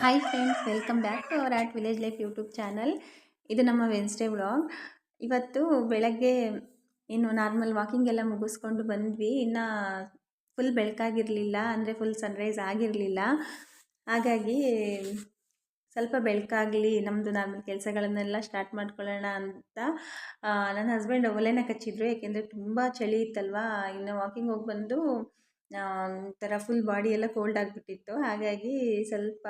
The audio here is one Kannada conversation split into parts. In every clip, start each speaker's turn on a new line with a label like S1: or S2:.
S1: Hi friends welcome back to our at village life YouTube channel ಇದು ನಮ್ಮ ವೆನ್ಸ್ಡೇ ವ್ಲಾಗ್ ಇವತ್ತು ಬೆಳಗ್ಗೆ ಇನ್ನು ನಾರ್ಮಲ್ ವಾಕಿಂಗ್ ಎಲ್ಲ ಮುಗಿಸ್ಕೊಂಡು ಬಂದ್ವಿ. ಇನ್ನು ಫುಲ್ ಬೆಳಕಾಗಿರಲಿಲ್ಲ ಅಂದರೆ ಫುಲ್ ಸನ್ರೈಸ್ ಆಗಿರಲಿಲ್ಲ. ಹಾಗಾಗಿ ಸ್ವಲ್ಪ ಬೆಳಕಾಗಲಿ ನಮ್ಮದು ನಾರ್ಮಲ್ ಕೆಲಸಗಳನ್ನೆಲ್ಲ ಸ್ಟಾರ್ಟ್ ಮಾಡ್ಕೊಳ್ಳೋಣ ಅಂತ ನನ್ನ ಹಸ್ಬೆಂಡ್ ಒಲೆನ ಕಚ್ಚಿದ್ರು. ಏಕೆಂದರೆ ತುಂಬ ಚಳಿ ಇತ್ತಲ್ವಾ, ಇನ್ನು ವಾಕಿಂಗ್ ಹೋಗಿ ಬಂದು ಒಂಥರ ಫುಲ್ ಬಾಡಿ ಎಲ್ಲ ಕೋಲ್ಡ್ ಆಗಿಬಿಟ್ಟಿತ್ತು. ಹಾಗಾಗಿ ಸ್ವಲ್ಪ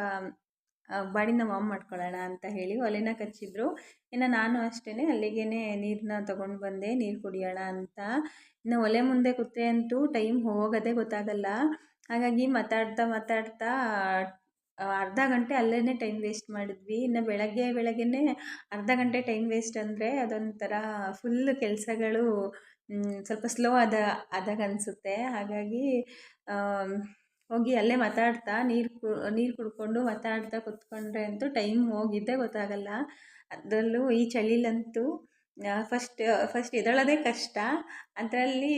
S1: ಬಾಡಿನ ವಾಮ್ ಮಾಡ್ಕೊಳ್ಳೋಣ ಅಂತ ಹೇಳಿ ಒಲೆನ ಕಚ್ಚಿದ್ರು. ಇನ್ನು ನಾನು ಅಷ್ಟೇ ಅಲ್ಲಿಗೇ ನೀರನ್ನ ತೊಗೊಂಡು ಬಂದೆ, ನೀರು ಕುಡಿಯೋಣ ಅಂತ. ಇನ್ನು ಒಲೆ ಮುಂದೆ ಕೂತ್ರೆ ಅಂತೂ ಟೈಮ್ ಹೋಗೋದೇ ಗೊತ್ತಾಗಲ್ಲ. ಹಾಗಾಗಿ ಮಾತಾಡ್ತಾ ಮಾತಾಡ್ತಾ ಅರ್ಧ ಗಂಟೆ ಅಲ್ಲೇ ಟೈಮ್ ವೇಸ್ಟ್ ಮಾಡಿದ್ವಿ. ಇನ್ನು ಬೆಳಗ್ಗೆ ಬೆಳಗ್ಗೆನೇ ಅರ್ಧ ಗಂಟೆ ಟೈಮ್ ವೇಸ್ಟ್ ಅಂದರೆ ಅದೊಂಥರ ಫುಲ್ ಕೆಲಸಗಳು ಸ್ವಲ್ಪ ಸ್ಲೋ ಆದ, ಆದಾಗ ಅನಿಸುತ್ತೆ. ಹಾಗಾಗಿ ಹೋಗಿ ಅಲ್ಲೇ ಮಾತಾಡ್ತಾ, ನೀರು ಕು ನೀರು ಕುಡ್ಕೊಂಡು ಮಾತಾಡ್ತಾ ಕೂತ್ಕೊಂಡ್ರೆ ಅಂತೂ ಟೈಮ್ ಹೋಗಿದ್ದೇ ಗೊತ್ತಾಗಲ್ಲ. ಅದರಲ್ಲೂ ಈ ಚಳಿಲಂತೂ ಫಸ್ಟ್ ಫಸ್ಟ್ ಎದ್ದೇಳೋದೇ ಕಷ್ಟ. ಅದರಲ್ಲಿ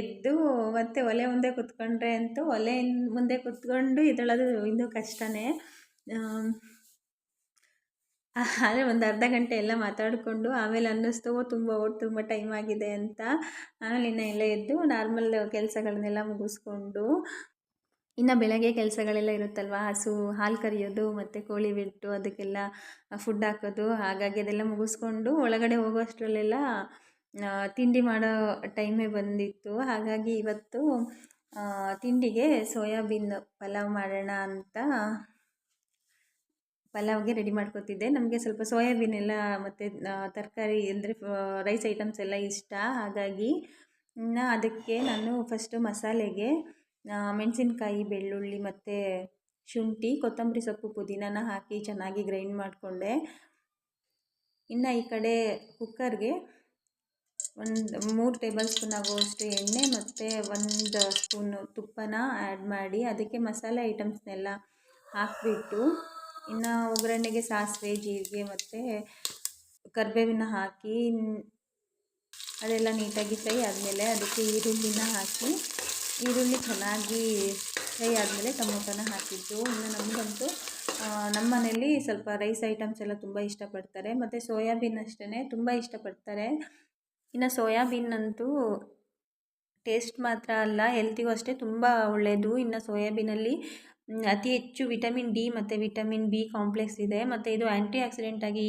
S1: ಎದ್ದು ಮತ್ತೆ ಒಲೆ ಮುಂದೆ ಕೂತ್ಕೊಂಡ್ರೆ ಅಂತೂ ಒಲೆ ಮುಂದೆ ಕೂತ್ಕೊಂಡು ಎದ್ದೇಳೋದು ಇನ್ನೂ ಕಷ್ಟನೇ. ಆದರೆ ಒಂದು ಅರ್ಧ ಗಂಟೆ ಎಲ್ಲ ಮಾತಾಡಿಕೊಂಡು ಆಮೇಲೆ ಅನ್ನಿಸ್ತು ತುಂಬ ಓಟ್ ತುಂಬ ಟೈಮ್ ಆಗಿದೆ ಅಂತ. ಆಮೇಲೆ ಇನ್ನು ಎಲ್ಲ ಎದ್ದು ನಾರ್ಮಲ್ ಕೆಲಸಗಳನ್ನೆಲ್ಲ ಮುಗಿಸ್ಕೊಂಡು, ಇನ್ನು ಬೆಳಗ್ಗೆ ಕೆಲಸಗಳೆಲ್ಲ ಇರುತ್ತಲ್ವ? ಹಸು, ಹಾಲು ಕರಿಯೋದು, ಮತ್ತು ಕೋಳಿ ಬಿಟ್ಟು ಅದಕ್ಕೆಲ್ಲ ಫುಡ್ ಹಾಕೋದು, ಹಾಗಾಗಿ ಅದೆಲ್ಲ ಮುಗಿಸ್ಕೊಂಡು ಒಳಗಡೆ ಹೋಗೋಷ್ಟರಲ್ಲೆಲ್ಲ ತಿಂಡಿ ಮಾಡೋ ಟೈಮೇ ಬಂದಿತ್ತು. ಹಾಗಾಗಿ ಇವತ್ತು ತಿಂಡಿಗೆ ಸೋಯಾಬೀನ್ ಪಲಾವ್ ಮಾಡೋಣ ಅಂತ ಪಲಾವ್ಗೆ ರೆಡಿ ಮಾಡ್ಕೊತಿದ್ದೆ. ನಮಗೆ ಸ್ವಲ್ಪ ಸೋಯಾಬೀನ್ ಎಲ್ಲ ಮತ್ತು ತರಕಾರಿ ಅಂದರೆ ರೈಸ್ ಐಟಮ್ಸ್ ಎಲ್ಲ ಇಷ್ಟ. ಹಾಗಾಗಿ ಇನ್ನು ಅದಕ್ಕೆ ನಾನು ಫಸ್ಟು ಮಸಾಲೆಗೆ ಮೆಣಸಿನ್ಕಾಯಿ, ಬೆಳ್ಳುಳ್ಳಿ ಮತ್ತು ಶುಂಠಿ, ಕೊತ್ತಂಬರಿ ಸೊಪ್ಪು, ಪುದೀನಾನ ಹಾಕಿ ಚೆನ್ನಾಗಿ ಗ್ರೈಂಡ್ ಮಾಡಿಕೊಂಡೆ. ಇನ್ನು ಈ ಕಡೆ ಕುಕ್ಕರ್ಗೆ ಒಂದು ಮೂರು ಟೇಬಲ್ ಸ್ಪೂನ್ ಆಗುವಷ್ಟು ಎಣ್ಣೆ ಮತ್ತು ಒಂದು ಸ್ಪೂನು ತುಪ್ಪನ ಆ್ಯಡ್ ಮಾಡಿ ಅದಕ್ಕೆ ಮಸಾಲೆ ಐಟಮ್ಸ್ನೆಲ್ಲ ಹಾಕಿಬಿಟ್ಟು ಇನ್ನು ಒಗ್ಗರಣೆಗೆ ಸಾಸಿವೆ, ಜೀರಿಗೆ ಮತ್ತು ಕರಿಬೇವಿನ ಹಾಕಿ, ಅದೆಲ್ಲ ನೀಟಾಗಿ ಫ್ರೈ ಆದಮೇಲೆ ಅದಕ್ಕೆ ಈರುಳ್ಳಿನ ಹಾಕಿ, ಈರುಳ್ಳಿ ಚೆನ್ನಾಗಿ ಫ್ರೈ ಆದಮೇಲೆ ಟೊಮೊಟೊನ ಹಾಕಿದ್ದು. ಇನ್ನು ನಮಗಂತೂ ನಮ್ಮ ಮನೇಲಿ ಸ್ವಲ್ಪ ರೈಸ್ ಐಟಮ್ಸ್ ಎಲ್ಲ ತುಂಬ ಇಷ್ಟಪಡ್ತಾರೆ. ಮತ್ತು ಸೋಯಾಬೀನ್ ಅಷ್ಟೇ ತುಂಬ ಇಷ್ಟಪಡ್ತಾರೆ. ಇನ್ನು ಸೋಯಾಬೀನ್ ಅಂತೂ ಟೇಸ್ಟ್ ಮಾತ್ರ ಅಲ್ಲ, ಹೆಲ್ತಿಗೂ ಅಷ್ಟೇ ತುಂಬ ಒಳ್ಳೆಯದು ಇನ್ನು ಸೋಯಾಬೀನಲ್ಲಿ ಅತಿ ಹೆಚ್ಚು ವಿಟಮಿನ್ ಡಿ ಮತ್ತು ವಿಟಮಿನ್ ಬಿ ಕಾಂಪ್ಲೆಕ್ಸ್ ಇದೆ. ಮತ್ತು ಇದು ಆ್ಯಂಟಿ ಆಕ್ಸಿಡೆಂಟ್ ಆಗಿ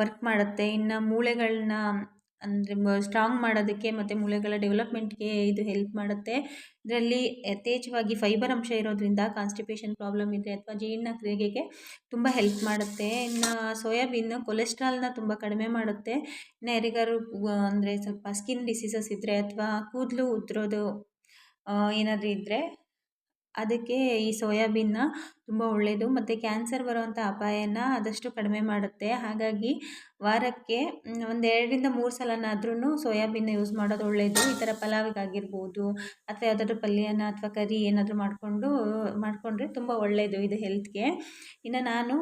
S1: ವರ್ಕ್ ಮಾಡುತ್ತೆ. ಇನ್ನು ಮೂಳೆಗಳನ್ನ ಅಂದರೆ ಸ್ಟ್ರಾಂಗ್ ಮಾಡೋದಕ್ಕೆ ಮತ್ತು ಮೂಳೆಗಳ ಡೆವಲಪ್ಮೆಂಟ್ಗೆ ಇದು ಹೆಲ್ಪ್ ಮಾಡುತ್ತೆ. ಇದರಲ್ಲಿ ಯಥೇಚ್ಛವಾಗಿ ಫೈಬರ್ ಅಂಶ ಇರೋದ್ರಿಂದ ಕಾನ್ಸ್ಟಿಪೇಷನ್ ಪ್ರಾಬ್ಲಮ್ ಇದೆ ಅಥವಾ ಜೀರ್ಣಕ್ರಿಯೆಗೆ ತುಂಬ ಹೆಲ್ಪ್ ಮಾಡುತ್ತೆ. ಇನ್ನು ಸೋಯಾಬೀನ್ ಕೊಲೆಸ್ಟ್ರಾಲ್ನ ತುಂಬ ಕಡಿಮೆ ಮಾಡುತ್ತೆ. ಇನ್ನು ಯಾರಿಗಾರು ಅಂದರೆ ಸ್ವಲ್ಪ ಸ್ಕಿನ್ ಡಿಸೀಸಸ್ ಇದ್ದರೆ ಅಥವಾ ಕೂದಲು ಉದುರೋದು ಏನಾದರೂ ಇದ್ದರೆ ಅದಕ್ಕೆ ಈ ಸೋಯಾಬೀನ್ನ ತುಂಬ ಒಳ್ಳೆಯದು ಮತ್ತು ಕ್ಯಾನ್ಸರ್ ಬರುವಂಥ ಅಪಾಯನ ಆದಷ್ಟು ಕಡಿಮೆ ಮಾಡುತ್ತೆ. ಹಾಗಾಗಿ ವಾರಕ್ಕೆ ಒಂದು ಎರಡರಿಂದ ಮೂರು ಸಲನಾದ್ರೂ ಸೋಯಾಬೀನ್ನ ಯೂಸ್ ಮಾಡೋದು ಒಳ್ಳೆಯದು ಈ ಥರ ಪಲಾವಿಗಾಗಿರ್ಬೋದು ಅಥವಾ ಯಾವುದಾದ್ರೂ ಪಲ್ಯನ ಅಥವಾ ಕರಿ ಏನಾದರೂ ಮಾಡಿಕೊಂಡು ಮಾಡಿಕೊಂಡ್ರೆ ತುಂಬ ಒಳ್ಳೆಯದು ಇದು ಹೆಲ್ತ್ಗೆ. ಇನ್ನು ನಾನು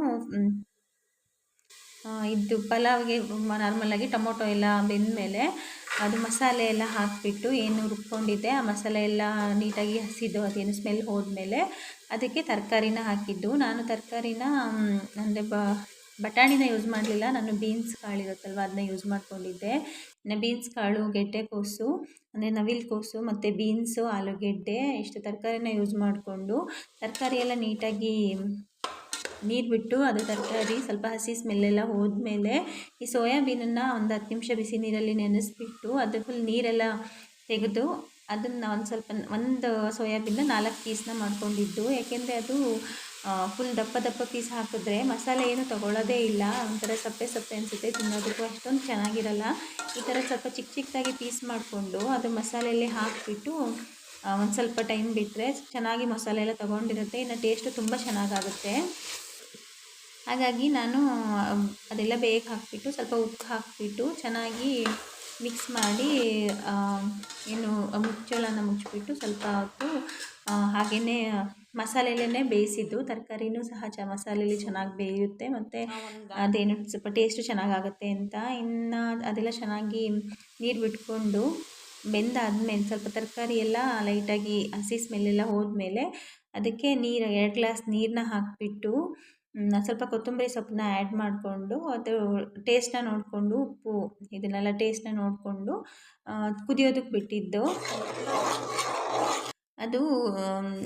S1: ಇದು ಪಲಾವ್ಗೆ ನಾರ್ಮಲಾಗಿ ಟೊಮೊಟೊ ಎಲ್ಲ ಬೆಂದಮೇಲೆ ಅದು ಮಸಾಲೆ ಎಲ್ಲ ಹಾಕಿಬಿಟ್ಟು ಏನು ರುಬ್ಕೊಂಡಿದ್ದೆ, ಆ ಮಸಾಲೆ ಎಲ್ಲ ನೀಟಾಗಿ ಹಸಿದು ಅದೇನು ಸ್ಮೆಲ್ ಹೋದ್ಮೇಲೆ ಅದಕ್ಕೆ ತರಕಾರಿನ ಹಾಕಿದ್ದು. ನಾನು ತರಕಾರಿನ ಅಂದರೆ ಬ, ಬಟಾಣಿನ ಯೂಸ್ ಮಾಡಲಿಲ್ಲ. ನಾನು ಬೀನ್ಸ್ ಕಾಳು ಇರುತ್ತಲ್ವ, ಅದನ್ನ ಯೂಸ್ ಮಾಡ್ಕೊಂಡಿದ್ದೆ. ಇನ್ನು ಬೀನ್ಸ್ ಕಾಳು ಗೆಡ್ಡೆಕೋಸು ಅಂದರೆ ನವಿಲುಕೋಸು ಮತ್ತು ಬೀನ್ಸು ಆಲೂಗೆಡ್ಡೆ, ಇಷ್ಟು ತರಕಾರಿನ ಯೂಸ್ ಮಾಡಿಕೊಂಡು ತರಕಾರಿ ಎಲ್ಲ ನೀಟಾಗಿ ನೀರು ಬಿಟ್ಟು ಅದು ತರಕಾರಿ, ಸ್ವಲ್ಪ ಹಸಿ ಸ್ಮೆಲ್ಲೆಲ್ಲ ಹೋದ್ಮೇಲೆ ಈ ಸೋಯಾಬೀನನ್ನು ಒಂದು ಹತ್ತು ನಿಮಿಷ ಬಿಸಿ ನೀರಲ್ಲಿ ನೆನೆಸ್ಬಿಟ್ಟು ಅದು ಫುಲ್ ನೀರೆಲ್ಲ ತೆಗೆದು ಅದನ್ನು ಒಂದು ಸ್ವಲ್ಪ ಒಂದು ಸೋಯಾಬೀನ ನಾಲ್ಕು ಪೀಸ್ನ ಮಾಡ್ಕೊಂಡಿದ್ದು. ಯಾಕೆಂದರೆ ಅದು ಫುಲ್ ದಪ್ಪ ದಪ್ಪ ಪೀಸ್ ಹಾಕಿದ್ರೆ ಮಸಾಲೆ ಏನು ತೊಗೊಳ್ಳೋದೇ ಇಲ್ಲ. ಒಂಥರ ಸಪ್ಪೆ ಸಪ್ಪೆ ಅನಿಸುತ್ತೆ ತಿನ್ನೋದಕ್ಕೂ ಅಷ್ಟೊಂದು ಚೆನ್ನಾಗಿರಲ್ಲ. ಈ ಥರ ಸ್ವಲ್ಪ ಚಿಕ್ಕ ಚಿಕ್ಕದಾಗಿ ಪೀಸ್ ಮಾಡಿಕೊಂಡು ಅದು ಮಸಾಲೆಯಲ್ಲಿ ಹಾಕಿಬಿಟ್ಟು ಒಂದು ಸ್ವಲ್ಪ ಟೈಮ್ ಬಿಟ್ಟರೆ ಚೆನ್ನಾಗಿ ಮಸಾಲೆ ಎಲ್ಲ ತೊಗೊಂಡಿರುತ್ತೆ. ಇನ್ನು ಟೇಸ್ಟು ತುಂಬ ಚೆನ್ನಾಗಾಗುತ್ತೆ. ಹಾಗಾಗಿ ನಾನು ಅದೆಲ್ಲ ಬೇಗ ಹಾಕಿಬಿಟ್ಟು ಸ್ವಲ್ಪ ಉಪ್ಪು ಹಾಕಿಬಿಟ್ಟು ಚೆನ್ನಾಗಿ ಮಿಕ್ಸ್ ಮಾಡಿ ಏನು ಮುಚ್ಚಳನ ಮುಚ್ಚಿಬಿಟ್ಟು ಸ್ವಲ್ಪ ಹೊತ್ತು ಹಾಗೆಯೇ ಮಸಾಲೆಯಲ್ಲೇ ಬೇಯಿಸಿದ್ದು. ತರಕಾರಿನೂ ಸಹ ಚ ಮಸಾಲೆಯಲ್ಲಿ ಚೆನ್ನಾಗಿ ಬೇಯುತ್ತೆ. ಮತ್ತು ಅದೇನು ಸ್ವಲ್ಪ ಟೇಸ್ಟು ಚೆನ್ನಾಗಾಗುತ್ತೆ ಅಂತ. ಇನ್ನು ಅದೆಲ್ಲ ಚೆನ್ನಾಗಿ ನೀರು ಬಿಟ್ಕೊಂಡು ಬೆಂದಾದ್ಮೇಲೆ ಸ್ವಲ್ಪ ತರಕಾರಿ ಎಲ್ಲ ಲೈಟಾಗಿ ಹಸಿ ಸ್ಮೆಲ್ಲೆಲ್ಲ ಹೋದ್ಮೇಲೆ ಅದಕ್ಕೆ ನೀರು ಎರಡು ಗ್ಲಾಸ್ ನೀರನ್ನ ಹಾಕಿಬಿಟ್ಟು ಸ್ವಲ್ಪ ಕೊತ್ತಂಬರಿ ಸೊಪ್ಪನ್ನ ಆ್ಯಡ್ ಮಾಡಿಕೊಂಡು, ಅದು ಟೇಸ್ಟನ್ನ ನೋಡಿಕೊಂಡು, ಉಪ್ಪು, ಇದನ್ನೆಲ್ಲ ಟೇಸ್ಟನ್ನ ನೋಡಿಕೊಂಡು ಕುದಿಯೋದಕ್ಕೆ ಬಿಟ್ಟಿದ್ದು. ಅದು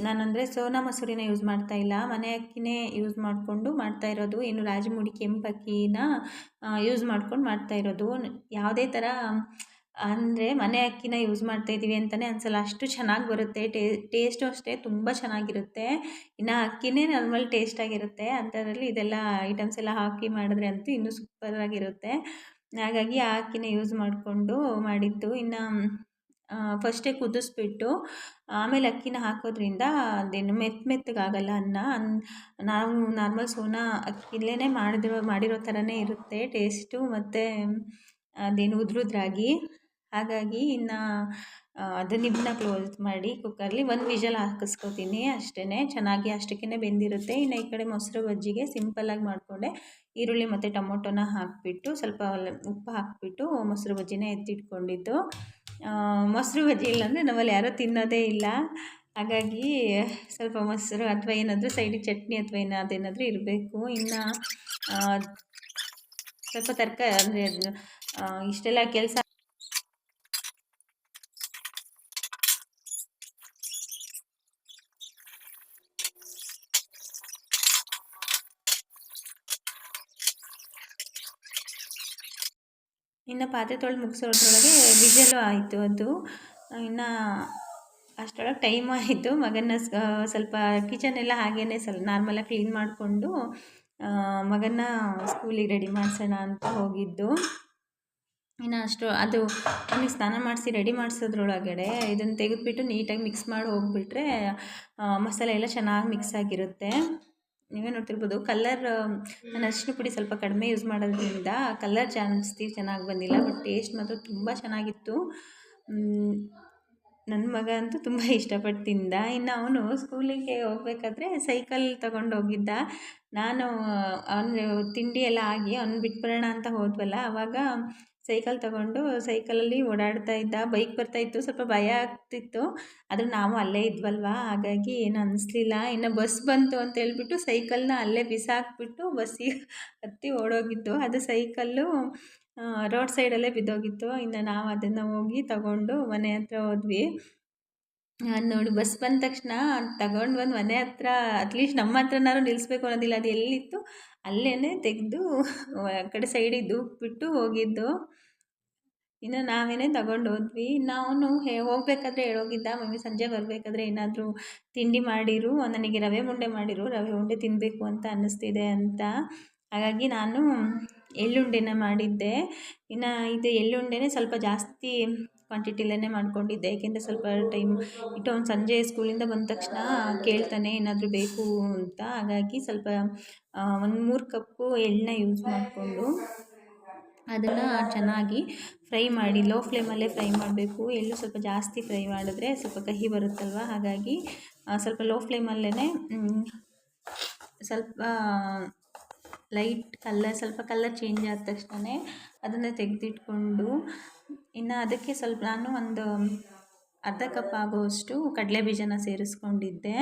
S1: ನಾನಂದರೆ ಸೋನಾ ಮಸೂರಿನ ಯೂಸ್ ಮಾಡ್ತಾ ಇಲ್ಲ. ಮನೆ ಅಕ್ಕಿನೇ ಯೂಸ್ ಮಾಡಿಕೊಂಡು ಮಾಡ್ತಾ ಇರೋದು. ಏನು ರಾಜಮುಡಿ ಕೆಂಪು ಅಕ್ಕಿನ ಯೂಸ್ ಮಾಡ್ಕೊಂಡು ಮಾಡ್ತಾ ಇರೋದು. ಯಾವುದೇ ಥರ ಅಂದರೆ ಮನೆ ಅಕ್ಕಿನ ಯೂಸ್ ಮಾಡ್ತಾ ಇದ್ದೀವಿ ಅಂತಲೇ ಅನ್ಸಲ್ಲ. ಅಷ್ಟು ಚೆನ್ನಾಗಿ ಬರುತ್ತೆ. ಟೇಸ್ಟು ಅಷ್ಟೇ ತುಂಬ ಚೆನ್ನಾಗಿರುತ್ತೆ. ಇನ್ನು ಅಕ್ಕಿನೇ ನಾರ್ಮಲ್ ಟೇಸ್ಟಾಗಿರುತ್ತೆ ಅಂಥದ್ರಲ್ಲಿ ಇದೆಲ್ಲ ಐಟಮ್ಸ್ ಎಲ್ಲ ಹಾಕಿ ಮಾಡಿದ್ರೆ ಅಂತೂ ಇನ್ನೂ ಸೂಪರಾಗಿರುತ್ತೆ ಹಾಗಾಗಿ ಆ ಅಕ್ಕಿನ ಯೂಸ್ ಮಾಡಿಕೊಂಡು ಮಾಡಿದ್ದು. ಇನ್ನು ಫಸ್ಟೇ ಕುದಿಸ್ಬಿಟ್ಟು, ಆಮೇಲೆ ಅಕ್ಕಿನ ಹಾಕೋದ್ರಿಂದ ಅದೇನು ಮೆತ್ತ ಮೆತ್ತಗಾಗಲ್ಲ ಅನ್ನ. ಅನ್, ನಾವು ನಾರ್ಮಲ್ ಸೋನಾ ಅಕ್ಕಿಲೇ ಮಾಡಿದಿರೋ, ಮಾಡಿರೋ ಥರನೇ ಇರುತ್ತೆ. ಟೇಸ್ಟು ಮತ್ತು, ಅದೇನು ಉದ್ರುದ್ರಾಗಿ. ಹಾಗಾಗಿ ಇನ್ನು ಅದು ನಿಬ್ಬನ್ನ ಕ್ಲೋಸ್ ಮಾಡಿ ಕುಕ್ಕರಲ್ಲಿ ಒಂದು ವಿಷಲ್ ಹಾಕಿಸ್ಕೊತೀನಿ ಅಷ್ಟೇ ಚೆನ್ನಾಗಿ ಅಷ್ಟಕ್ಕೇ ಬೆಂದಿರುತ್ತೆ. ಇನ್ನು ಈ ಕಡೆ ಮೊಸರು ಬಜ್ಜಿಗೆ ಸಿಂಪಲ್ಲಾಗಿ ಮಾಡಿಕೊಂಡೆ. ಈರುಳ್ಳಿ ಮತ್ತು ಟೊಮೊಟೊನ ಹಾಕಿಬಿಟ್ಟು ಸ್ವಲ್ಪ ಉಪ್ಪು ಹಾಕಿಬಿಟ್ಟು ಮೊಸರು ಬಜ್ಜಿನ ಎತ್ತಿಟ್ಕೊಂಡಿದ್ದು. ಮೊಸರು ಬಜ್ಜಿ ಇಲ್ಲಾಂದರೆ ನಮ್ಮಲ್ಲಿ ಯಾರೂ ತಿನ್ನೋದೇ ಇಲ್ಲ. ಹಾಗಾಗಿ ಸ್ವಲ್ಪ ಮೊಸರು ಅಥವಾ ಏನಾದರೂ ಸೈಡಿಗೆ ಚಟ್ನಿ ಅಥವಾ ಏನಾದೇನಾದರೂ ಇರಬೇಕು. ಇನ್ನು ಸ್ವಲ್ಪ ತರಕಾರಿ ಅಂದರೆ ಇಷ್ಟೆಲ್ಲ ಕೆಲಸ ಇನ್ನು ಪಾತ್ರೆ ತೊಳೆದು ಮುಗಿಸೋದ್ರೊಳಗೆ ವಿಷಲು ಆಯಿತು ಅದು. ಇನ್ನು ಅಷ್ಟರೊಳಗೆ ಟೈಮ್ ಆಯಿತು. ಮಗನ ಸ್ವಲ್ಪ ಕಿಚನ್ ಎಲ್ಲ ಹಾಗೇ ಸ್ವಲ್ಪ ನಾರ್ಮಲಾಗಿ ಕ್ಲೀನ್ ಮಾಡಿಕೊಂಡು ಮಗನ ಸ್ಕೂಲಿಗೆ ರೆಡಿ ಮಾಡಿಸೋಣ ಅಂತ ಹೋಗಿದ್ದು. ಇನ್ನು ಅಷ್ಟು, ಅದು ಅವನಿಗೆ ಸ್ನಾನ ಮಾಡಿಸಿ ರೆಡಿ ಮಾಡಿಸೋದ್ರೊಳಗಡೆ ಇದನ್ನು ತೆಗೆದುಬಿಟ್ಟು ನೀಟಾಗಿ ಮಿಕ್ಸ್ ಮಾಡಿ ಹೋಗಿಬಿಟ್ರೆ ಮಸಾಲೆ ಎಲ್ಲ ಚೆನ್ನಾಗಿ ಮಿಕ್ಸ್ ಆಗಿರುತ್ತೆ. ನೀವೇ ನೋಡ್ತಿರ್ಬೋದು ಕಲ್ಲರ್ ನಾನು ಅರಿಶಿನ ಪುಡಿ ಸ್ವಲ್ಪ ಕಡಿಮೆ ಯೂಸ್ ಮಾಡೋದ್ರಿಂದ ಕಲ್ಲರ್ ಜಾಸ್ತಿ ಚೆನ್ನಾಗಿ ಬಂದಿಲ್ಲ ಬಟ್ ಟೇಸ್ಟ್ ಮಾತ್ರ ತುಂಬ ಚೆನ್ನಾಗಿತ್ತು. ನನ್ನ ಮಗ ಅಂತೂ ತುಂಬ ಇಷ್ಟಪಟ್ಟು ತಿಂದ. ಇನ್ನು ಅವನು ಸ್ಕೂಲಿಗೆ ಹೋಗ್ಬೇಕಾದ್ರೆ ಸೈಕಲ್ ತಗೊಂಡು ಹೋಗಿದ್ದ. ನಾನು ಅವನು ತಿಂಡಿ ಎಲ್ಲ ಆಗಿ ಅವ್ನು ಬಿಟ್ಬರೋಣ ಅಂತ ಹೋದ್ವಲ್ಲ ಆವಾಗ ಸೈಕಲ್ ತಗೊಂಡು ಸೈಕಲಲ್ಲಿ ಓಡಾಡ್ತಾ ಇದ್ದ. ಬೈಕ್ ಬರ್ತಾಯಿತ್ತು ಸ್ವಲ್ಪ ಭಯ ಆಗ್ತಿತ್ತು. ಆದರೆ ನಾವು ಅಲ್ಲೇ ಇದ್ವಲ್ವಾ? ಹಾಗಾಗಿ ಏನು ಅನಿಸ್ಲಿಲ್ಲ. ಇನ್ನು ಬಸ್ ಬಂತು ಅಂತ ಹೇಳ್ಬಿಟ್ಟು ಸೈಕಲ್ನ ಅಲ್ಲೇ ಬಿಸಾಕ್ಬಿಟ್ಟು ಬಸ್ಸಿಗೆ ಹತ್ತಿ ಓಡೋಗಿತ್ತು. ಅದು ಸೈಕಲ್ಲು ರೋಡ್ ಸೈಡಲ್ಲೇ ಬಿದ್ದೋಗಿತ್ತು. ಇನ್ನು ನಾವು ಅದನ್ನು ಹೋಗಿ ತಗೊಂಡು ಮನೆ ಹತ್ರ ಹೋದ್ವಿ. ನೋಡಿ, ಬಸ್ ಬಂದ ತಕ್ಷಣ ತಗೊಂಡು ಬಂದು ಮನೆ ಹತ್ರ ಅಟ್ಲೀಸ್ಟ್ ನಮ್ಮ ಹತ್ರನಾದ್ರು ನಿಲ್ಲಿಸ್ಬೇಕು ಅನ್ನೋದಿಲ್ಲ. ಅದು ಎಲ್ಲಿತ್ತು? ಅಲ್ಲೇ ತೆಗೆದು, ಆ ಕಡೆ ಸೈಡಿಗೆ ದೂಕ್ಬಿಟ್ಟು ಹೋಗಿದ್ದು. ಇನ್ನು ನಾವೇನೇ ತಗೊಂಡು ಹೋದ್ವಿ. ನಾವು ಹೇ, ಹೋಗಬೇಕಾದ್ರೆ ಹೇಳೋಗಿದ್ದ, ಮಮ್ಮಿ ಸಂಜೆ ಬರಬೇಕಾದ್ರೆ ಏನಾದರೂ ತಿಂಡಿ ಮಾಡಿರು, ನನಗೆ ರವೆ ಉಂಡೆ ಮಾಡಿರು, ರವೆ ಉಂಡೆ ತಿನ್ನಬೇಕು ಅಂತ ಅನ್ನಿಸ್ತಿದೆ ಅಂತ. ಹಾಗಾಗಿ ನಾನು ಎಳ್ಳುಂಡೆನ ಮಾಡಿದ್ದೆ. ಇನ್ನು ಇದು ಎಳ್ಳುಂಡೆನೇ ಸ್ವಲ್ಪ ಜಾಸ್ತಿ ಕ್ವಾಂಟಿಟಿಲೇ ಮಾಡ್ಕೊಂಡಿದ್ದೆ. ಏಕೆಂದರೆ ಸ್ವಲ್ಪ ಟೈಮ್ ಇಟ್ಟು ಅವ್ನು ಸಂಜೆ ಸ್ಕೂಲಿಂದ ಬಂದ ತಕ್ಷಣ ಕೇಳ್ತಾನೆ ಏನಾದರೂ ಬೇಕು ಅಂತ. ಹಾಗಾಗಿ ಸ್ವಲ್ಪ ಒಂದು ಮೂರು ಕಪ್ಪು ಎಳ್ಳನ್ನ ಯೂಸ್ ಮಾಡಿಕೊಂಡು ಅದನ್ನು ಚೆನ್ನಾಗಿ ಫ್ರೈ ಮಾಡಿ, ಲೋ ಫ್ಲೇಮಲ್ಲೇ ಫ್ರೈ ಮಾಡಬೇಕು. ಎಲ್ಲೂ ಸ್ವಲ್ಪ ಜಾಸ್ತಿ ಫ್ರೈ ಮಾಡಿದ್ರೆ ಸ್ವಲ್ಪ ಕಹಿ ಬರುತ್ತಲ್ವ? ಹಾಗಾಗಿ ಸ್ವಲ್ಪ ಲೋ ಫ್ಲೇಮಲ್ಲೇ ಸ್ವಲ್ಪ, ಲೈಟ್ ಕಲ್ಲರ್ ಸ್ವಲ್ಪ ಕಲ್ಲರ್ ಚೇಂಜ್ ಆದ ತಕ್ಷಣ ಅದನ್ನು ತೆಗೆದಿಟ್ಕೊಂಡು, ಇನ್ನು ಅದಕ್ಕೆ ಸ್ವಲ್ಪ ನಾನು ಒಂದು ಅರ್ಧ ಕಪ್ ಆಗುವಷ್ಟು ಕಡಲೆ ಬೀಜನ ಸೇರಿಸ್ಕೊಂಡಿದ್ದೆ.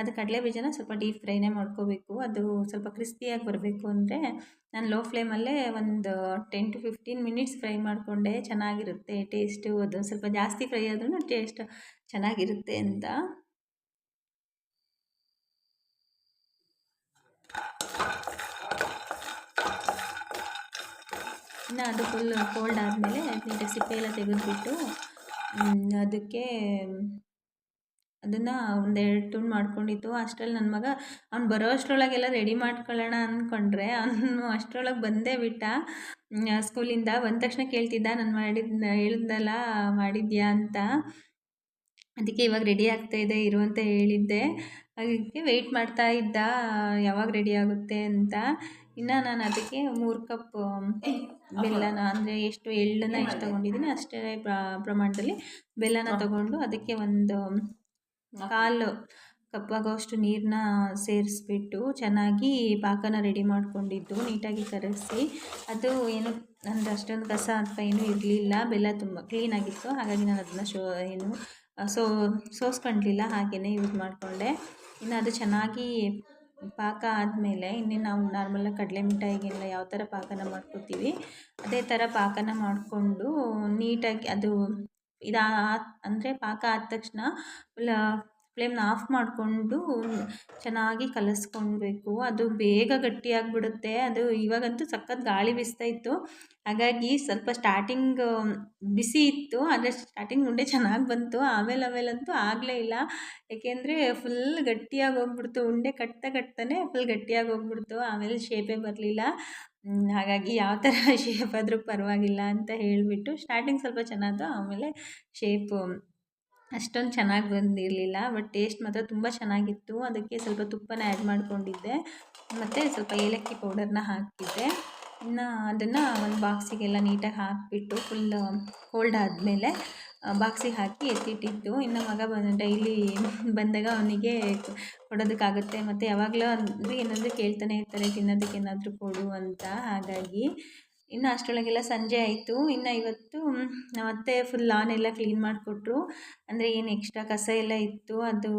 S1: ಅದು ಕಡಲೆ ಬೀಜನ ಸ್ವಲ್ಪ ಡೀಪ್ ಫ್ರೈನೇ ಮಾಡ್ಕೋಬೇಕು. ಅದು ಸ್ವಲ್ಪ ಕ್ರಿಸ್ಪಿಯಾಗಿ ಬರಬೇಕು ಅಂದರೆ ನಾನು ಲೋ ಫ್ಲೇಮಲ್ಲೇ ಒಂದು ten to fifteen minutes fry ಮಾಡಿಕೊಂಡೆ. ಚೆನ್ನಾಗಿರುತ್ತೆ ಟೇಸ್ಟು ಅದು ಸ್ವಲ್ಪ ಜಾಸ್ತಿ ಫ್ರೈ ಆದ್ರೂ ಟೇಸ್ಟ್ ಚೆನ್ನಾಗಿರುತ್ತೆ ಅಂತ. ಇನ್ನು ಅದು ಫುಲ್ ಕೋಲ್ಡ್ ಆದಮೇಲೆ ನೀಟಾಗಿ ಸಿಪ್ಪೆ ಎಲ್ಲ ತೆಗೆದುಬಿಟ್ಟು ಅದಕ್ಕೆ ಅದನ್ನು ಒಂದೆರಡು ತುಂಡು ಮಾಡ್ಕೊಂಡಿತ್ತು. ಅಷ್ಟರಲ್ಲಿ ನನ್ನ ಮಗ ಅವ್ನು ಬರೋ ಅಷ್ಟರೊಳಗೆಲ್ಲ ರೆಡಿ ಮಾಡ್ಕೊಳ್ಳೋಣ ಅಂದ್ಕೊಂಡ್ರೆ ಅವನು ಅಷ್ಟರೊಳಗೆ ಬಂದೇ ಬಿಟ್ಟ. ಸ್ಕೂಲಿಂದ ಬಂದ ತಕ್ಷಣ ಕೇಳ್ತಿದ್ದ, ನಾನು ಮಾಡಿದ ಹೇಳಿದ್ನಲ್ಲ, ಮಾಡಿದ್ಯಾ? ಅಂತ. ಅದಕ್ಕೆ ಇವಾಗ ರೆಡಿ ಆಗ್ತಾ ಇದೆ, ಇರು ಅಂತ ಹೇಳಿದ್ದೆ. ಅದಕ್ಕೆ ವೆಯ್ಟ್ ಮಾಡ್ತಾ ಇದ್ದ, ಯಾವಾಗ ರೆಡಿ ಆಗುತ್ತೆ? ಅಂತ. ಇನ್ನು ನಾನು ಅದಕ್ಕೆ ಮೂರು ಕಪ್ ಬೆಲ್ಲನ ಅಂದರೆ ಎಷ್ಟು ಎಳ್ಳನ್ನು ಎಷ್ಟು ತೊಗೊಂಡಿದ್ದೀನಿ ಅಷ್ಟೇ ಪ್ರಮಾಣದಲ್ಲಿ ಬೆಲ್ಲನ ತಗೊಂಡು ಅದಕ್ಕೆ ಒಂದು ಕಾಲು ಕಪ್ಪಾಗೋಷ್ಟು ನೀರನ್ನ ಸೇರಿಸ್ಬಿಟ್ಟು ಚೆನ್ನಾಗಿ ಪಾಕನ ರೆಡಿ ಮಾಡಿಕೊಂಡಿದ್ದು ನೀಟಾಗಿ ಕರಗಿಸಿ. ಅದು ಏನು ನಂದು ಅಷ್ಟೊಂದು ಕಸ ಅಥವಾ ಏನೂ ಇರಲಿಲ್ಲ ಬೆಲ್ಲ ತುಂಬ ಕ್ಲೀನಾಗಿತ್ತು ಹಾಗಾಗಿ ನಾನು ಅದನ್ನು ಶೋ ಏನು ಸೋ ಸೋಸ್ಕೊಂಡಿಲ್ಲ ಹಾಗೆಯೇ ಯೂಸ್ ಮಾಡಿಕೊಂಡೆ. ಇನ್ನು ಅದು ಚೆನ್ನಾಗಿ ಪಾಕ ಆದಮೇಲೆ ಇನ್ನೇನು ನಾವು ನಾರ್ಮಲಾಗಿ ಕಡಲೆ ಮಿಠಾಯಿಗೆಲ್ಲ ಯಾವ ಥರ ಪಾಕನ ಮಾಡ್ಕೊತೀವಿ, ಅದೇ ಥರ ಪಾಕನ ಮಾಡಿಕೊಂಡು ನೀಟಾಗಿ ಅದು ಇದು ಅಂದರೆ ಪಾಕ ಆದ ತಕ್ಷಣ ಫ್ಲೇಮ್ನ ಆಫ್ ಮಾಡಿಕೊಂಡು ಚೆನ್ನಾಗಿ ಕಲಸ್ಕೊಳ್ಬೇಕು ಅದು ಬೇಗ ಗಟ್ಟಿಯಾಗಿಬಿಡುತ್ತೆ. ಅದು ಇವಾಗಂತೂ ಸಖತ್ ಗಾಳಿ ಬೀಸ್ತಾ ಇತ್ತು. ಹಾಗಾಗಿ ಸ್ವಲ್ಪ ಸ್ಟಾರ್ಟಿಂಗ್ ಬಿಸಿ ಇತ್ತು. ಆದರೆ ಸ್ಟಾರ್ಟಿಂಗ್ ಉಂಡೆ ಚೆನ್ನಾಗಿ ಬಂತು. ಆಮೇಲೆ ಆಮೇಲಂತೂ ಆಗಲೇ ಇಲ್ಲ. ಏಕೆಂದರೆ ಫುಲ್ ಗಟ್ಟಿಯಾಗಿ ಹೋಗ್ಬಿಡ್ತು. ಉಂಡೆ ಕಟ್ತಾ ಕಟ್ತಾನೆ ಫುಲ್ ಗಟ್ಟಿಯಾಗಿ ಹೋಗ್ಬಿಡ್ತು. ಆಮೇಲೆ ಶೇಪೇ ಬರಲಿಲ್ಲ. ಹಾಗಾಗಿ ಯಾವ ಥರ ಶೇಪ್ ಆದರೂ ಪರವಾಗಿಲ್ಲ ಅಂತ ಹೇಳಿಬಿಟ್ಟು ಸ್ಟಾರ್ಟಿಂಗ್ ಸ್ವಲ್ಪ ಚೆನ್ನಾಗಿತ್ತು ಆಮೇಲೆ ಶೇಪು ಅಷ್ಟೊಂದು ಚೆನ್ನಾಗಿ ಬಂದಿರಲಿಲ್ಲ ಬಟ್ ಟೇಸ್ಟ್ ಮಾತ್ರ ತುಂಬ ಚೆನ್ನಾಗಿತ್ತು. ಅದಕ್ಕೆ ಸ್ವಲ್ಪ ತುಪ್ಪನ ಆ್ಯಡ್ ಮಾಡಿಕೊಂಡಿದ್ದೆ. ಮತ್ತು ಸ್ವಲ್ಪ ಏಲಕ್ಕಿ ಪೌಡರ್ನ ಹಾಕಿದ್ದೆ. ಇನ್ನು ಅದನ್ನು ಒಂದು ಬಾಕ್ಸಿಗೆಲ್ಲ ನೀಟಾಗಿ ಹಾಕಿಬಿಟ್ಟು ಫುಲ್ ಕೋಲ್ಡ್ ಆದಮೇಲೆ ಬಾಕ್ಸಿಗೆ ಹಾಕಿ ಎತ್ತಿಟ್ಟಿತ್ತು ಇನ್ನು ಮಗ ಬಂದು ಡೈಲಿ ಬಂದಾಗ ಅವನಿಗೆ ಕೊಡೋದಕ್ಕಾಗುತ್ತೆ. ಮತ್ತು ಯಾವಾಗಲೂ ಅಂದರೆ ಏನಾದರೂ ಕೇಳ್ತಾನೆ ಇರ್ತಾರೆ, ತಿನ್ನೋದಕ್ಕೆ ಏನಾದರೂ ಕೊಡು ಅಂತ. ಹಾಗಾಗಿ ಇನ್ನು ಅಷ್ಟರೊಳಗೆಲ್ಲ ಸಂಜೆ ಆಯಿತು. ಇನ್ನು ಇವತ್ತು ನಮ್ಮ ಅತ್ತೆ ಫುಲ್ ಲಾನ್ ಎಲ್ಲ ಕ್ಲೀನ್ ಮಾಡಿಕೊಟ್ರು. ಅಂದರೆ ಏನು ಎಕ್ಸ್ಟ್ರಾ ಕಸ ಎಲ್ಲ ಇತ್ತು. ಅದು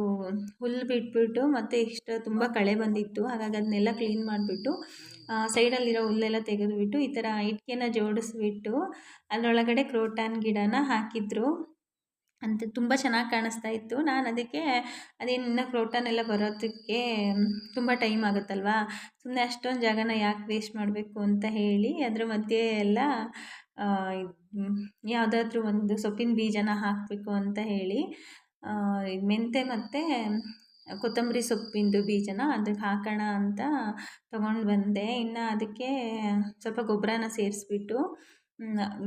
S1: ಹುಲ್ಲು ಬಿಟ್ಬಿಟ್ಟು ಮತ್ತು ಎಕ್ಸ್ಟ್ರಾ ತುಂಬ ಕಳೆ ಬಂದಿತ್ತು. ಹಾಗಾಗಿ ಅದನ್ನೆಲ್ಲ ಕ್ಲೀನ್ ಮಾಡಿಬಿಟ್ಟು ಸೈಡಲ್ಲಿರೋ ಹುಲ್ಲೆಲ್ಲ ತೆಗೆದುಬಿಟ್ಟು ಈ ಥರ ಇಟ್ಕೆನ ಜೋಡಿಸ್ಬಿಟ್ಟು, ಅದರೊಳಗಡೆ ಕ್ರೋಟಾನ್ ಗಿಡನ ಹಾಕಿದ್ರು. ಅಂತ ತುಂಬ ಚೆನ್ನಾಗಿ ಕಾಣಿಸ್ತಾ ಇತ್ತು. ನಾನು ಅದಕ್ಕೆ ಅದೇನು ಕ್ರೋಟಾನ್ ಎಲ್ಲ ಬರೋದಕ್ಕೆ ತುಂಬ ಟೈಮ್ ಆಗುತ್ತಲ್ವಾ? ಸುಮ್ಮನೆ ಅಷ್ಟೊಂದು ಜಾಗನ ಯಾಕೆ ವೇಸ್ಟ್ ಮಾಡಬೇಕು ಅಂತ ಹೇಳಿ ಅದರ ಮಧ್ಯೆ ಎಲ್ಲ ಯಾವುದಾದ್ರೂ ಒಂದು ಸೊಪ್ಪಿನ ಬೀಜನ ಹಾಕಬೇಕು ಅಂತ ಹೇಳಿ ಮೆಂತೆ ಮತ್ತು ಕೊತ್ತಂಬರಿ ಸೊಪ್ಪಿಂದು ಬೀಜನ ಅದಕ್ಕೆ ಹಾಕೋಣ ಅಂತ ತೊಗೊಂಡು ಬಂದೆ. ಇನ್ನು ಅದಕ್ಕೆ ಸ್ವಲ್ಪ ಗೊಬ್ಬರನ ಸೇರಿಸ್ಬಿಟ್ಟು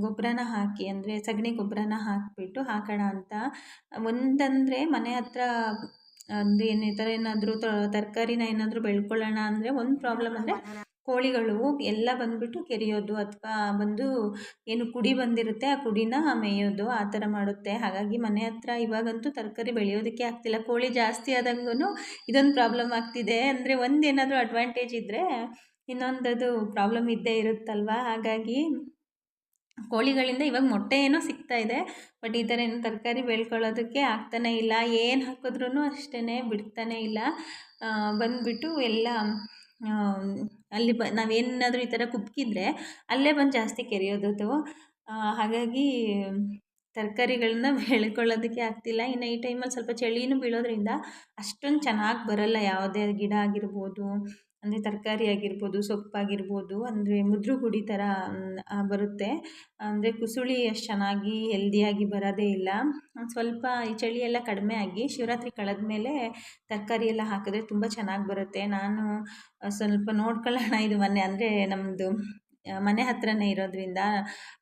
S1: ಗೊಬ್ಬರನ ಹಾಕಿ ಅಂದರೆ ಸಗಣಿ ಗೊಬ್ಬರನ ಹಾಕಿಬಿಟ್ಟು ಹಾಕೋಣ ಅಂತ. ಒಂದಂದರೆ ಮನೆ ಹತ್ರ ಅಂದರೆ ಏನು ಈ ಥರ ಏನಾದರೂ ತರಕಾರಿನ ಏನಾದರೂ ಬೆಳ್ಕೊಳ್ಳೋಣ ಅಂದರೆ ಒಂದು ಪ್ರಾಬ್ಲಮ್ ಅಂದರೆ ಕೋಳಿಗಳು ಎಲ್ಲ ಬಂದುಬಿಟ್ಟು ಕೆರೆಯೋದು ಅಥವಾ ಬಂದು ಏನು ಕುಡಿ ಬಂದಿರುತ್ತೆ ಆ ಕುಡಿನ ಮೇಯೋದು ಆ ಥರ ಮಾಡುತ್ತೆ. ಹಾಗಾಗಿ ಮನೆ ಹತ್ರ ಇವಾಗಂತೂ ತರಕಾರಿ ಬೆಳೆಯೋದಕ್ಕೆ ಆಗ್ತಿಲ್ಲ. ಕೋಳಿ ಜಾಸ್ತಿ ಆದಂಗೂ ಇದೊಂದು ಪ್ರಾಬ್ಲಮ್ ಆಗ್ತಿದೆ. ಅಂದರೆ ಒಂದೇನಾದರೂ ಅಡ್ವಾಂಟೇಜ್ ಇದ್ದರೆ ಇನ್ನೊಂದದು ಪ್ರಾಬ್ಲಮ್ ಇದ್ದೇ ಇರುತ್ತಲ್ವ? ಹಾಗಾಗಿ ಕೋಳಿಗಳಿಂದ ಇವಾಗ ಮೊಟ್ಟೆ ಏನೋ ಸಿಗ್ತಾ ಇದೆ. ಬಟ್ ಈ ಥರ ಏನು ತರಕಾರಿ ಬೆಳ್ಕೊಳ್ಳೋದಕ್ಕೆ ಆಗ್ತಾನೇ ಇಲ್ಲ. ಏನು ಹಾಕಿದ್ರೂ ಅಷ್ಟೇ ಬಿಡ್ತಾನೇ ಇಲ್ಲ. ಬಂದುಬಿಟ್ಟು ಎಲ್ಲ ಅಲ್ಲಿ ಬ, ನಾವೇನಾದರೂ ಈ ಥರ ಕುಬ್ಕಿದ್ರೆ ಅಲ್ಲೇ ಬಂದು ಜಾಸ್ತಿ ಕೆರೆಯೋದದು ಹಾಗಾಗಿ ತರಕಾರಿಗಳನ್ನ ಬೆಳ್ಕೊಳ್ಳೋದಕ್ಕೆ ಆಗ್ತಿಲ್ಲ. ಇನ್ನು ಈ ಟೈಮಲ್ಲಿ ಸ್ವಲ್ಪ ಚಳಿನೂ ಬೀಳೋದ್ರಿಂದ ಅಷ್ಟೊಂದು ಚೆನ್ನಾಗಿ ಬರೋಲ್ಲ ಯಾವುದೇ ಗಿಡ ಆಗಿರ್ಬೋದು. ಅಂದರೆ ತರಕಾರಿ ಆಗಿರ್ಬೋದು, ಸೊಪ್ಪಾಗಿರ್ಬೋದು, ಅಂದರೆ ಮುದ್ರು ಗುಡಿ ಥರ ಬರುತ್ತೆ. ಅಂದರೆ ಕುಸುಳಿ ಅಷ್ಟು ಚೆನ್ನಾಗಿ ಹೆಲ್ದಿಯಾಗಿ ಬರೋದೇ ಇಲ್ಲ. ಸ್ವಲ್ಪ ಈ ಚಳಿ ಎಲ್ಲ ಕಡಿಮೆ ಆಗಿ ಶಿವರಾತ್ರಿ ಕಳೆದ ಮೇಲೆ ತರಕಾರಿ ಎಲ್ಲ ಹಾಕಿದ್ರೆ ತುಂಬ ಚೆನ್ನಾಗಿ ಬರುತ್ತೆ. ನಾನು ಸ್ವಲ್ಪ ನೋಡ್ಕೊಳ್ಳೋಣ ಇದು ಮನೆ ಅಂದರೆ ನಮ್ಮದು ಮನೆ ಹತ್ರನೇ ಇರೋದ್ರಿಂದ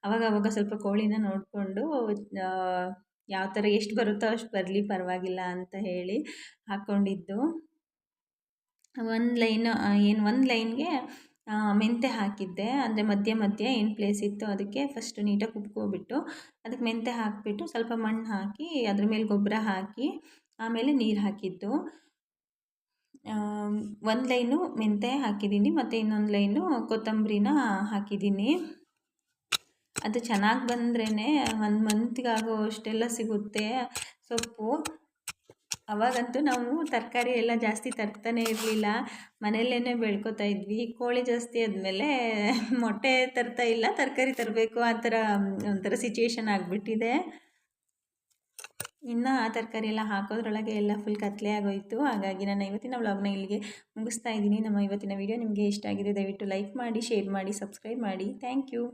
S1: ಅವಾಗವಾಗ ಸ್ವಲ್ಪ ಕೋಳಿನ ನೋಡಿಕೊಂಡು ಯಾವ ಥರ ಎಷ್ಟು ಬರುತ್ತೋ ಅಷ್ಟು ಬರಲಿ, ಪರವಾಗಿಲ್ಲ ಅಂತ ಹೇಳಿ ಹಾಕ್ಕೊಂಡಿದ್ದು. ಒಂದು ಲೈನ್ ಏನು ಒಂದು ಲೈನ್ಗೆ ಮೆಂತ್ಯ ಹಾಕಿದ್ದೆ. ಅಂದರೆ ಮಧ್ಯೆ ಮಧ್ಯೆ ಏನು ಪ್ಲೇಸ್ ಇತ್ತು ಅದಕ್ಕೆ ಫಸ್ಟ್ ನೀಟಾಗಿ ಕುಬ್ಕೊಬಿಟ್ಟು ಅದಕ್ಕೆ ಮೆಂತ್ಯ ಹಾಕಿಬಿಟ್ಟು ಸ್ವಲ್ಪ ಮಣ್ಣು ಹಾಕಿ, ಅದ್ರ ಮೇಲೆ ಗೊಬ್ಬರ ಹಾಕಿ, ಆಮೇಲೆ ನೀರು ಹಾಕಿದ್ದು. ಒಂದು ಲೈನು ಮೆಂತೆ ಹಾಕಿದ್ದೀನಿ, ಮತ್ತು ಇನ್ನೊಂದು ಲೈನು ಕೊತ್ತಂಬರಿನ ಹಾಕಿದ್ದೀನಿ. ಅದು ಚೆನ್ನಾಗಿ ಬಂದ್ರೇ ಒಂದು ಮಂತ್ಗಾಗೋ ಅಷ್ಟೆಲ್ಲ ಸಿಗುತ್ತೆ ಸೊಪ್ಪು. ಅವಾಗಂತೂ ನಾವು ತರಕಾರಿ ಎಲ್ಲ ಜಾಸ್ತಿ ತರ್ತಾನೆ ಇರಲಿಲ್ಲ. ಮನೆಯಲ್ಲೇ ಬೆಳ್ಕೊತಾ ಇದ್ವಿ. ಕೋಳಿ ಜಾಸ್ತಿ ಆದಮೇಲೆ ಮೊಟ್ಟೆ ತರ್ತಾ ಇಲ್ಲ, ತರಕಾರಿ ತರಬೇಕು ಆ ಥರ, ಒಂಥರ ಸಿಚುವೇಶನ್ ಆಗಿಬಿಟ್ಟಿದೆ. ಇನ್ನು ಆ ತರಕಾರಿ ಎಲ್ಲ ಹಾಕೋದ್ರೊಳಗೆ ಎಲ್ಲ ಫುಲ್ ಕತ್ಲೆ ಆಗೋಯಿತು. ಹಾಗಾಗಿ ನಾನು ಇವತ್ತಿನ ವ್ಲಾಗ್ನ ಇಲ್ಲಿಗೆ ಮುಗಿಸ್ತಾ ಇದ್ದೀನಿ. ನಮ್ಮ ಇವತ್ತಿನ ವೀಡಿಯೋ ನಿಮಗೆ ಇಷ್ಟ ಆಗಿದೆ, ದಯವಿಟ್ಟು ಲೈಕ್ ಮಾಡಿ ಶೇರ್ ಮಾಡಿ ಸಬ್ಸ್ಕ್ರೈಬ್ ಮಾಡಿ. Thank you